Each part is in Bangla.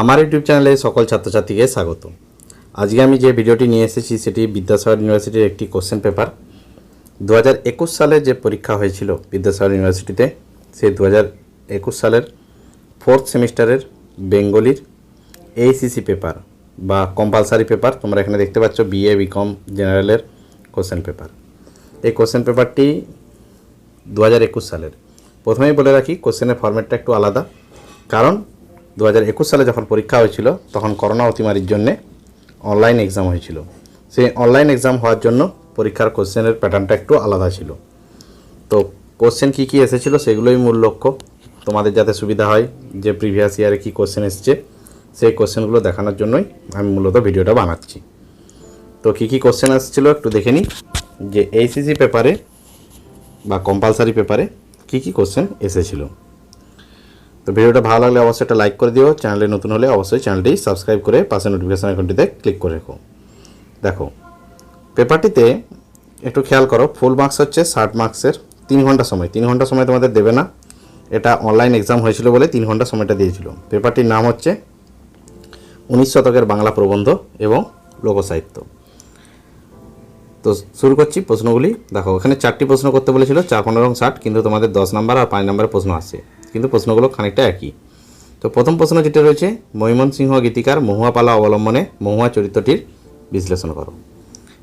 আমার ইউটিউব চ্যানেলে সকল ছাত্রছাত্রীকে স্বাগত আজকে আমি যে ভিডিওটি নিয়ে এসেছি, সেটি বিদ্যাসাগর ইউনিভার্সিটির একটি কোশ্চেন পেপার দু হাজার একুশ সালে যে পরীক্ষা হয়েছিল বিদ্যাসাগর ইউনিভার্সিটিতে, সেই দু হাজার একুশ সালের ফোর্থ সেমিস্টারের বেঙ্গলির এইসিসি পেপার বা কম্পালসারি পেপার তোমরা এখানে দেখতে পাচ্ছ বিএ বিকম জেনারেলের কোশ্চেন পেপার এই কোশ্চেন পেপারটি দু হাজার একুশ সালের। প্রথমেই বলে রাখি কোশ্চেনের ফরম্যাটটা একটু আলাদা। কারণ দু হাজার একুশ সালে যখন পরীক্ষা হয়েছিল, তখন করোনা অতিমারির জন্যে অনলাইন এক্সাম হয়েছিল। সেই অনলাইন এক্সাম হওয়ার জন্য পরীক্ষার কোশ্চেনের প্যাটার্নটা একটু আলাদা ছিল। তো কোশ্চেন কী কী এসেছিল সেগুলোই মূল লক্ষ্য। তোমাদের যাতে সুবিধা হয় যে প্রিভিয়াস ইয়ারে কী কোশ্চেন এসছে, সেই কোশ্চেনগুলো দেখানোর জন্যই আমি মূলত ভিডিওটা বানাচ্ছি। তো কী কী কোশ্চেন আসছিল একটু দেখে নিই। যে এইসিসি পেপারে বা কম্পালসারি পেপারে কী কী কোশ্চেন এসেছিল। তো ভিডিওটা ভালো লাগলে অবশ্যই একটা লাইক করে দিও। চ্যানেলে নতুন হলে অবশ্যই চ্যানেলটি সাবস্ক্রাইব করে পাশে নোটিফিকেশন আইকনটিতে ক্লিক করে রেখো। দেখো, পেপারটিতে একটু খেয়াল করো ফুল মার্কস হচ্ছে ষাট মার্কসের তিন ঘণ্টা সময়। তিন ঘণ্টা সময় তোমাদের দেবে না। এটা অনলাইন এক্সাম হয়েছিল বলে তিন ঘণ্টা সময়টা দিয়েছিল। পেপারটির নাম হচ্ছে উনিশ শতকের বাংলা প্রবন্ধ এবং লোকসাহিত্য। তো শুরু করছি প্রশ্নগুলি। দেখো, এখানে চারটি প্রশ্ন করতে বলেছিল, চার, পনেরো ষাট, কিন্তু তোমাদের দশ নাম্বার আর পাঁচ নাম্বারের প্রশ্ন আসছে। কিন্তু প্রশ্নগুলো খানিকটা একই। তো প্রথম প্রশ্ন যেটা রয়েছে ময়মনসিংহ গীতিকার মহুয়াপালা অবলম্বনে মহুয়া চরিত্রটির বিশ্লেষণ করো।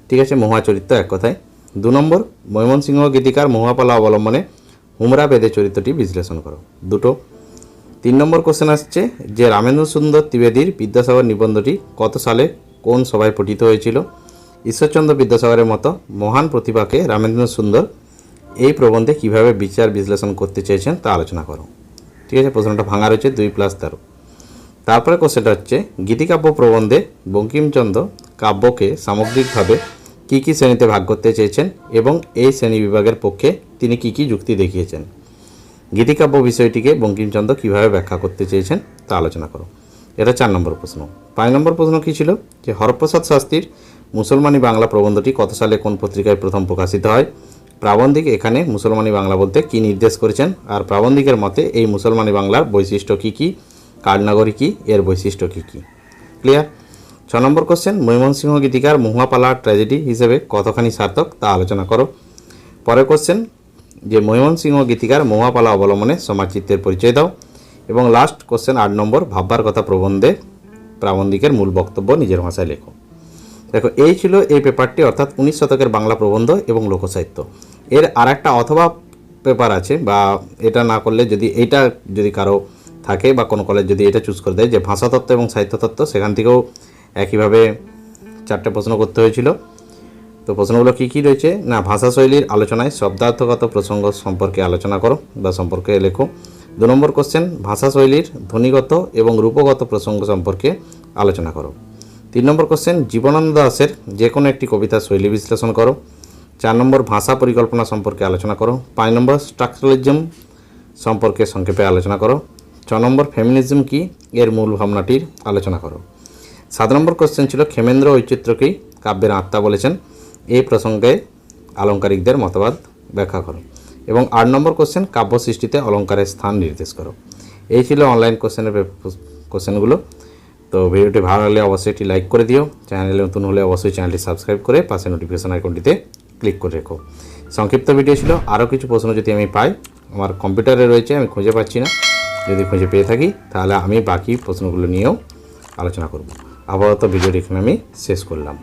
ঠিক আছে, মহুয়া চরিত্র এক কথায়। দু নম্বর ময়মনসিংহ গীতিকার মহুয়াপালা অবলম্বনে হুমরা বেদে চরিত্রটি বিশ্লেষণ করো। দুটো। তিন নম্বর কোশ্চেন আসছে, যে রামেন্দ্র সুন্দর ত্রিবেদীর বিদ্যাসাগর নিবন্ধটি কত সালে কোন সভায় পঠিত হয়েছিল? ঈশ্বরচন্দ্র বিদ্যাসাগরের মতো মহান প্রতিভাকে রামেন্দ্র সুন্দর এই প্রবন্ধে কীভাবে বিচার বিশ্লেষণ করতে চেয়েছেন তা আলোচনা করো। ঠিক আছে, প্রশ্নটা ভাঙা রয়েছে, দুই প্লাস তেরো। তারপরে কোশ্চেনটা হচ্ছে, গীতিকাব্য প্রবন্ধে বঙ্কিমচন্দ্র কাব্যকে সামগ্রিকভাবে কী কী শ্রেণীতে ভাগ করতে চেয়েছেন এবং এই শ্রেণি বিভাগের পক্ষে তিনি কী কী যুক্তি দেখিয়েছেন? গীতিকাব্য বিষয়টিকে বঙ্কিমচন্দ্র কীভাবে ব্যাখ্যা করতে চেয়েছেন তা আলোচনা করো। এটা চার নম্বর প্রশ্ন। পাঁচ নম্বর প্রশ্ন কী ছিল? যে হরপ্রসাদ শাস্ত্রীর মুসলমানি বাংলা প্রবন্ধটি কত সালে কোন পত্রিকায় প্রথম প্রকাশিত হয়? প্রাবন্ধিক এখানে মুসলমানি বাংলা বলতে কি নির্দেশ করেছেন? আর প্রাবন্ধিকের মতে এই মুসলমানি বাংলার বৈশিষ্ট্য কী কী? কাঠনগরী কী? এর বৈশিষ্ট্য কী কী? ক্লিয়ার ছ নম্বর কোশ্চেন ময়মনসিংহ গীতিকার মহুয়াপালা ট্র্যাজেডি হিসেবে কতখানি সার্থক তা আলোচনা করো। পরের কোশ্চেন যে ময়মনসিংহ গীতিকার মহুয়াপালা অবলম্বনে সমাজচিত্রের পরিচয় দাও। এবং লাস্ট কোশ্চেন আট নম্বর, ভাববার কথা প্রবন্ধে প্রাবন্ধিকের মূল বক্তব্য নিজের ভাষায় লেখো। দেখো, এই ছিল এই পেপারটি অর্থাৎ উনিশ শতকের বাংলা প্রবন্ধ এবং লোকসাহিত্য। এর আর একটা অথবা পেপার আছে, বা এটা না করলে যদি এইটা যদি কারও থাকে বা কোনো কলেজ যদি এটা চুজ করে দেয়, যে ভাষাতত্ত্ব এবং সাহিত্যতত্ত্ব সেখান থেকেও একইভাবে চারটে প্রশ্ন করতে হয়েছিল। তো প্রশ্নগুলো কী কী রয়েছে? না, ভাষাশৈলীর আলোচনায় শব্দার্থগত প্রসঙ্গ সম্পর্কে আলোচনা করো বা সম্পর্কে লেখো। দু নম্বর কোশ্চেন ভাষাশৈলীর ধ্বনিগত এবং রূপগত প্রসঙ্গ সম্পর্কে আলোচনা করো। তিন নম্বর কোশ্চেন জীবনানন্দ দাসের যে কোনো একটি কবিতা শৈলী বিশ্লেষণ করো। চার নম্বর, ভাষা পরিকল্পনা সম্পর্কে আলোচনা করো। পাঁচ নম্বর স্ট্রাকচারালিজম সম্পর্কে সংক্ষেপে আলোচনা করো। ছ নম্বর ফেমিনিজম কি? এর মূল ভাবনাটির আলোচনা করো। সাত নম্বর কোশ্চেন ছিল, ক্ষেমেন্দ্র ঐচিত্র্যকেই কাব্যের আত্মা বলেছেন। এই প্রসঙ্গে আলঙ্কারিকদের মতবাদ ব্যাখ্যা করো। এবং আট নম্বর কোশ্চেন কাব্য সৃষ্টিতে অলঙ্কারের স্থান নির্দেশ করো। এই ছিল অনলাইন কোশ্চেনের কোশ্চেনগুলো তো ভিডিওটি ভালো লাগলে অবশ্যই একটি লাইক করে দিও। চ্যানেলে নতুন হলে অবশ্যই চ্যানেলটি সাবস্ক্রাইব করে পাশে নোটিফিকেশন আইকনটিতে ক্লিক করে রেখো। সংক্ষিপ্ত ভিডিও ছিল আরও কিছু প্রশ্ন যদি আমি পাই, আমার কম্পিউটারে রয়েছে, আমি খুঁজে পাচ্ছি না। যদি খুঁজে পেয়ে থাকি, তাহলে আমি বাকি প্রশ্নগুলো নিয়েও আলোচনা করব। আপাতত ভিডিওটি এখানে আমি শেষ করলাম।